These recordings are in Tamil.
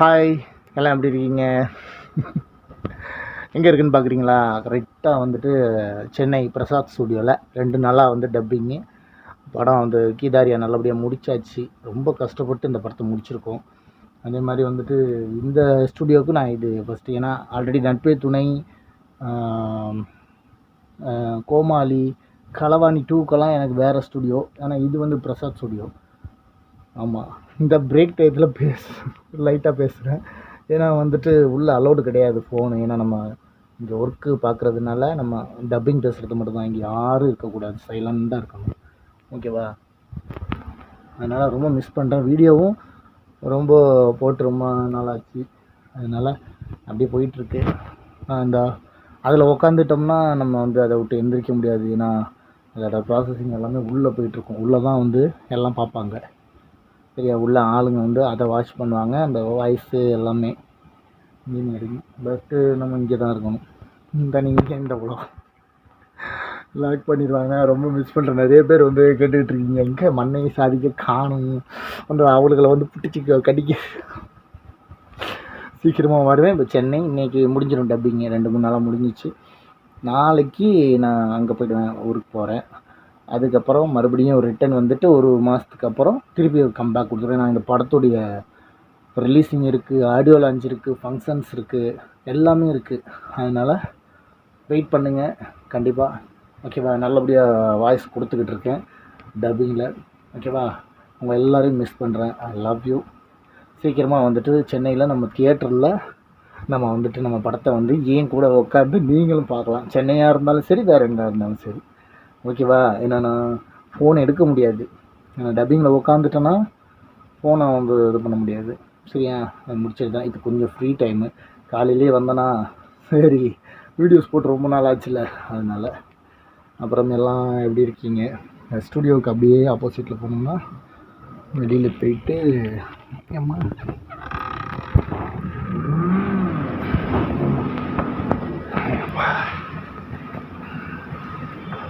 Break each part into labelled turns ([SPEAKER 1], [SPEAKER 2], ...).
[SPEAKER 1] ஹாய் எல்லாம் எப்படி இருக்கீங்க? எங்கே இருக்குன்னு பார்க்குறீங்களா கரெக்டாக வந்துட்டு சென்னை பிரசாத் ஸ்டுடியோவில் ரெண்டு நாளாக வந்து டப்பிங்கு படம் வந்து கீதாரியா நல்லபடியாக முடிச்சாச்சு. ரொம்ப கஷ்டப்பட்டு இந்த படத்தை முடிச்சிருக்கோம். அதே மாதிரி வந்துட்டு இந்த ஸ்டுடியோவுக்கு நான் இது ஃபஸ்ட்டு ஏன்னா ஆல்ரெடி நட்பே துணை கோமாளி களவாணி டூக்கெல்லாம் எனக்கு வேறு ஸ்டுடியோ ஆனால் இது வந்து பிரசாத் ஸ்டுடியோ ஆமாம் இந்த பிரேக் டயத்தில் பேச லைட்டாக பேசுகிறேன் ஏன்னா வந்துட்டு உள்ளே அலோடு கிடையாது ஃபோனு ஏன்னா நம்ம இங்கே ஒர்க்கு பார்க்குறதுனால நம்ம டப்பிங் பேசுகிறது மட்டும்தான். இங்கே யாரும் இருக்கக்கூடாது சைலண்ட்டாக இருக்கணும். ஓகேவா அதனால் ரொம்ப மிஸ் பண்ணுறேன் வீடியோவும். ரொம்ப போட்டு ரொம்ப நாளாச்சு. அதனால் அப்படியே போயிட்டுருக்கு. இந்த அதில் உக்காந்துட்டோம்னா நம்ம வந்து அதை விட்டு எந்திரிக்க முடியாது. ஏன்னா அதோட ப்ராசஸிங் எல்லாமே உள்ளே போயிட்டுருக்கும். உள்ளே தான் வந்து எல்லாம் பார்ப்பாங்க. சரியா உள்ள ஆளுங்க வந்து அதை வாஷ் பண்ணுவாங்க. அந்த வாய்ஸு எல்லாமே இன்ஜினியரிங் பட்டு நம்ம இங்கே தான் இருக்கணும். இந்த நீங்கள் இந்த உலகம்? லாக் பண்ணிடுவாங்க. ரொம்ப மிஸ் பண்ணுறேன் நிறைய பேர் வந்து கேட்டுக்கிட்டு இருக்கீங்க. எங்கே மண்ணை சாதிக்க காணும்? வந்து அவளுகளை வந்து பிடிச்சி கடிக்க. சீக்கிரமாக வருவேன். இப்போ சென்னை இன்னைக்கு முடிஞ்சிடும் டப்பிங்க ரெண்டு மூணு நாளாக முடிஞ்சிச்சு. நாளைக்கு நான் அங்கே போயிடுவேன் ஊருக்கு போகிறேன் அதுக்கப்புறம் மறுபடியும் ரிட்டர்ன் வந்துட்டு ஒரு மாதத்துக்கு அப்புறம் திருப்பி ஒரு கம்பேக் கொடுத்துருவேன். நான் இந்த படத்துடைய ரிலீஸிங் இருக்குது ஆடியோ லான்ச் இருக்குது ஃபங்க்ஷன்ஸ் இருக்குது எல்லாமே இருக்குது அதனால் வெயிட் பண்ணுங்கள் கண்டிப்பாக ஓகேவா நல்லபடியாக வாய்ஸ் கொடுத்துக்கிட்டு இருக்கேன். டப்பிங்கில் ஓகேவா உங்கள் எல்லோரையும் மிஸ் பண்ணுறேன் ஐ லவ் யூ சீக்கிரமாக வந்துட்டு சென்னையில் நம்ம தியேட்டரில் நம்ம வந்துட்டு நம்ம படத்தை வந்து ஏன் கூட உட்காந்து நீங்களும் பார்க்கலாம். சென்னையாக இருந்தாலும் சரி வேறு எங்கே இருந்தாலும் சரி. ஓகேவா? ஏன்னா நான் ஃபோன் எடுக்க முடியாது. நான் டப்பிங்கில் உட்காந்துட்டேன்னா ஃபோனை வந்து இது பண்ண முடியாது. சரியா? நான் முடிச்சது தான். இது கொஞ்சம் ஃப்ரீ டைமு காலையிலே வந்தேன்னா சரி வீடியோஸ் போட்டு ரொம்ப நாள் ஆச்சுல அதனால். அப்புறம் எல்லாம் எப்படி இருக்கீங்க? ஸ்டுடியோவுக்கு அப்படியே ஆப்போசிட்டில் போனோம்னா வெளியில் போயிட்டு ஏம்மா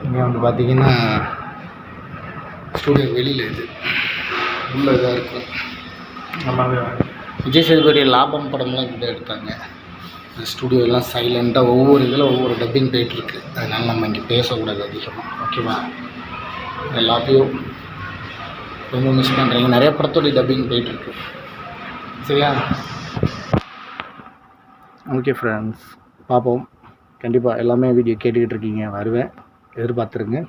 [SPEAKER 1] இங்கே வந்து பார்த்தீங்கன்னா ஸ்டூடியோ வெளியில் இது. உள்ள இதாக இருக்கும். நம்ம விஜய் சேதுபதி லாபம் படம்லாம் கிட்ட எடுத்தாங்க. ஸ்டூடியோ எல்லாம் சைலண்ட்டாக ஒவ்வொரு இதில் ஒவ்வொரு டப்பிங் போயிட்டுருக்கு அதனால் நம்ம இங்கே பேசக்கூடாது அதிகமாக ஓகேவா எல்லாத்தையும் ரொம்ப மிஸ் பண்ணுறீங்க நிறைய படத்தோடைய டப்பிங் போயிட்டுருக்கு சரியா? ஓகே ஃப்ரெண்ட்ஸ் பார்ப்போம் கண்டிப்பாக எல்லாமே வீடியோ கேட்டுக்கிட்டு இருக்கீங்க. வருவேன். எதிர்பார்த்துருங்க.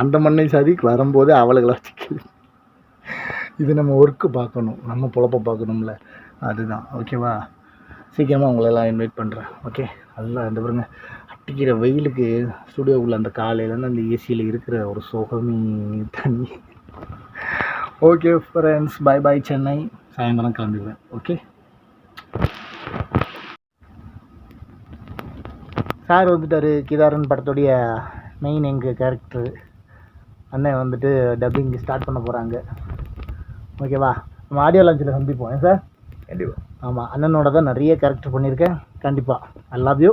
[SPEAKER 1] அந்த மண்ணை சாதிக்கு வரும்போது அவளுகளை வச்சுக்கல இது நம்ம ஒர்க்கு பார்க்கணும். நம்ம பொழப்ப பார்க்கணும்ல. அதுதான். ஓகேவா சீக்கிரமாக உங்களை எல்லாம் இன்வைட் பண்ணுறேன் ஓகே அதெல்லாம் இந்த பாருங்க. அட்டிக்கிற வெயிலுக்கு ஸ்டுடியோக்குள்ளே அந்த காலையிலேருந்து அந்த ஏசியில் இருக்கிற ஒரு சுகமே தண்ணி. Okay friends bye bye Chennai சாயந்தரம் கிளம்பிடுவேன். ஓகே சார் வந்துட்டார் கிதாரன் படத்துடைய மெயின் எங்கள் கேரக்டரு அண்ணன் வந்துட்டு டப்பிங் ஸ்டார்ட் பண்ண போகிறாங்க ஓகேவா நம்ம ஆடியோ லான்ச்சில் சந்திப்போம். ஏன் சார்?
[SPEAKER 2] கண்டிப்பாக
[SPEAKER 1] ஆமாம் அண்ணனோட தான் நிறைய கேரக்டர் பண்ணியிருக்கேன். கண்டிப்பாக ஐ லவ் யூ